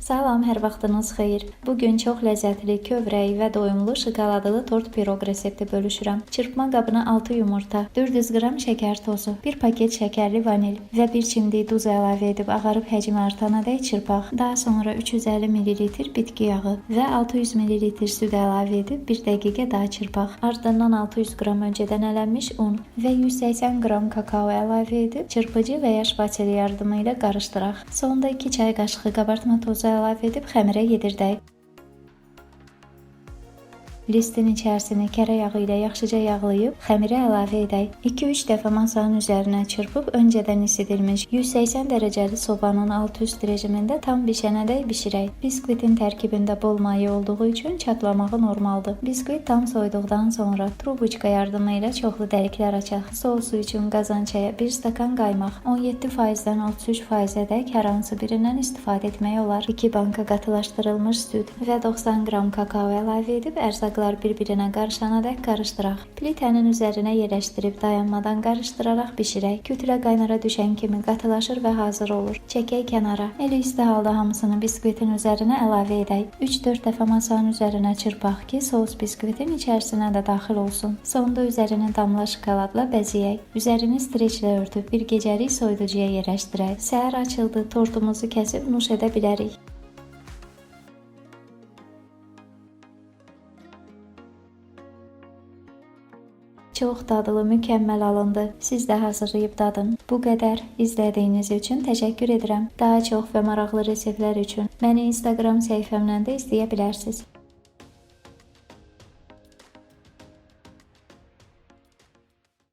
Salam, hər vaxtınız xeyir. Bu gün çox ləzzətli, kövrək və doyumlu şokoladlı tort piroq resepti bölüşürəm. Çırpma qabına 6 yumurta, 400 qram şəkər tozu, 1 paket şəkərli vanil və 1 çimdik duz əlavə edib ağarıb həcmi artanadək çırpaq. Daha sonra 350 ml bitki yağı və 600 ml süd əlavə edib 1 dəqiqə daha çırpaq. Ardından 600 qram öncədən ələnmiş un və 180 qram kakao əlavə edib çırpıcı və ya şpateli yardımı ilə qarışdıraq. Sonda 2 çay qaşığı qabartma tozu əlavə edib xəmirə yedirdək. Listin içərisini kərə yağı ilə yaxşıca yağlayıb xəmirə əlavə edək. 2-3 dəfə masanın üzərinə çırpıb öncədən isidilmiş 180 dərəcəli sobanın alt-üst rejimində tam bişənədək bişirək. Biskvitin tərkibində bol maye olduğu üçün çatlamağı normaldır. Biskvit tam soyduqdan sonra trubuçka yardımı ilə çoxlu dəliklər açaq. Sousu üçün qazançaya 1 stakan qaymaq, 17%-dən 33%-ədək hər hansı birindən istifadə etmək olar. 2 banka qatılaşdırılmış süd və 90 qram kakao əlavə edib ərzaqlar bir-birinə qarışanadək qarışdıraq. Plitənin üzərinə yerləşdirib dayanmadan qarışdıraraq bişirək. Kütlə qaynara düşən kimi qatılaşır və hazır olur. Çəkək kənara. Eli isti halda hamısını biskvitin üzərinə əlavə edək. 3-4 dəfə masanın üzərinə çırpaq ki, sos biskvitin içərisinə də daxil olsun. Sonda üzərini damla şokoladla bəzəyək. Üzerini streçlə örtüb bir gecəlik soyuducuya yerləşdirək. Səhər açıldı, tortumuzu kəsib nuş edə bilərik. Çox dadlı, mükəmməl alındı. Siz də hazırlayıb dadın. Bu qədər izlədiyiniz üçün təşəkkür edirəm. Daha çox və maraqlı reseptlər üçün məni Instagram səhifəmdən də izləyə bilərsiniz.